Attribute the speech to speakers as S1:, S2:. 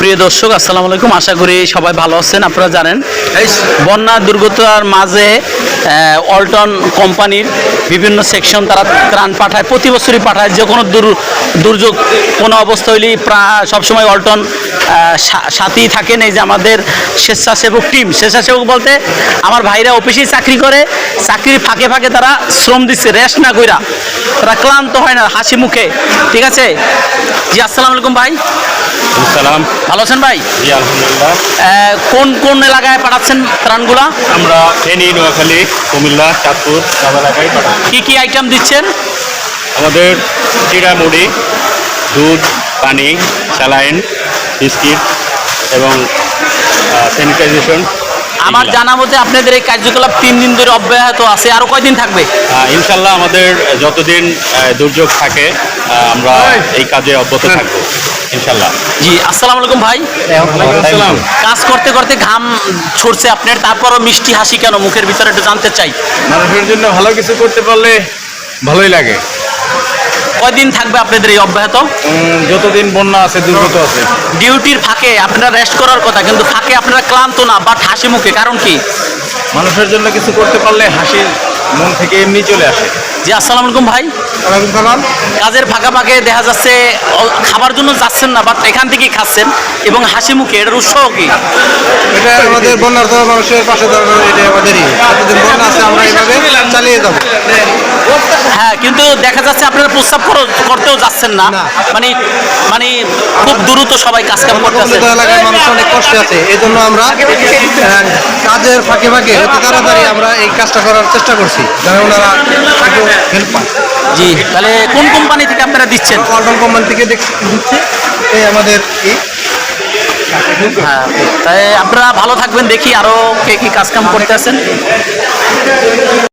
S1: প্রিয় দর্শক আসসালামু আলাইকুম। আশা করি সবাই ভালো আছেন আপনারা জানেন। বন্যা দুর্গতার মাঝে অল্টন কোম্পানির বিভিন্ন সেকশন তারা ত্রাণ পাঠায় প্রতি বছরই পাঠায়। যে কোনো দুর দুর্যোগ কোনো অবস্থা হইলেই সবসময় অল্টন আহ, সা- সাথেই থাকেন। এই যে আমাদের স্বেচ্ছাসেবক টিম স্বেচ্ছাসেবক বলতে আমার ভাইরা অফিসেই চাকরি করে চাকরির ফাঁকে ফাঁকে তারা শ্রম দিচ্ছে রেস্ট না কইরা। তারা ক্লান্ত হয় না হাসি মুখে। ঠিক আছে? জি আসসালামু আলাইকুম ভাই।
S2: সালাম
S1: ভালো আছেন ভাই?
S2: জি আলহামদুলিল্লাহ।
S1: কোন কোন এলাকায় পাঠাচ্ছেন ত্রাণগুলা?
S2: আমরা ফেনী নোয়াখালী কুমিল্লা চাঁদপুর সব এলাকায় পাঠাই
S1: কি কি আইটেম দিচ্ছেন?
S2: আমাদের চিড়া মুড়ি দুধ পানি স্যালাইন বিস্কিট এবং স্যানিটাইজেশন
S1: আমার জানা মতে আপনাদের এই কার্যকলাপ তিন দিন ধরে অব্যাহত আছে আরও কয়দিন থাকবে?
S2: ইনশাল্লাহ আমাদের যতদিন দুর্যোগ থাকে আমরা এই কাজে অব্যাহত থাকব। ইনশাল্লাহ
S1: জি আসসালামু আলাইকুম ভাই। কাজ করতে করতে ঘাম ছড়ছে আপনার তারপরও মিষ্টি হাসি কেন? মুখের ভিতরে একটু জানতে চাই।
S3: মানুষের জন্য ভালো কিছু করতে পারলে ভালোই লাগে।
S1: কয়দিন থাকবে আপনাদের এই অব্যাহত?
S3: যতদিন বন্যা আছে দুর্গত আছে।
S1: ডিউটির ফাঁকে আপনারা রেস্ট করার কথা কিন্তু ফাঁকে আপনারা ক্লান্ত না বাট হাসি মুখে কারণ কি?
S3: মানুষের জন্য কিছু করতে পারলে হাসি মন থেকে এমনি চলে আসে।
S1: জি আসসালামু আলাইকুম ভাই। কাজের ফাঁকা ফাঁকে দেখা যাচ্ছে খাবার জন্য যাচ্ছেন না বাট এখান থেকেই খাচ্ছেন এবং হাসি মুখে এটার উৎসাহ কি?
S4: এটা আমাদের বন্যার্থ মানুষের পাশে দাঁড়ানো এটা আমাদেরই। যতদিন বন্যা আছে আমরা এইভাবে চালিয়ে যাব।
S1: হ্যাঁ কিন্তু দেখা যাচ্ছে আপনারা প্রস্তাব করতেও যাচ্ছেন না। মানে মানে খুব দ্রুত সবাই কাজ কাম করতেছে।
S4: এলাকায় মানুষ অনেক কষ্টে আছে এই জন্য আমরা আহ, কাজের ফাঁকে ফাঁকে অতি তাড়াতাড়ি আমরা এই কাজটা করার চেষ্টা করছি যেন ওনারা একটু হেল্প পায়।
S1: জি তাহলে কোন কোম্পানি থেকে আপনারা দিচ্ছেন?
S4: ওয়ালটন কোম্পানি থেকে দিচ্ছে। এই আমাদের এই।
S1: হ্যাঁ তাই আপনারা ভালো থাকবেন দেখি আরও কে কী কাজ কাম করতে আছেন।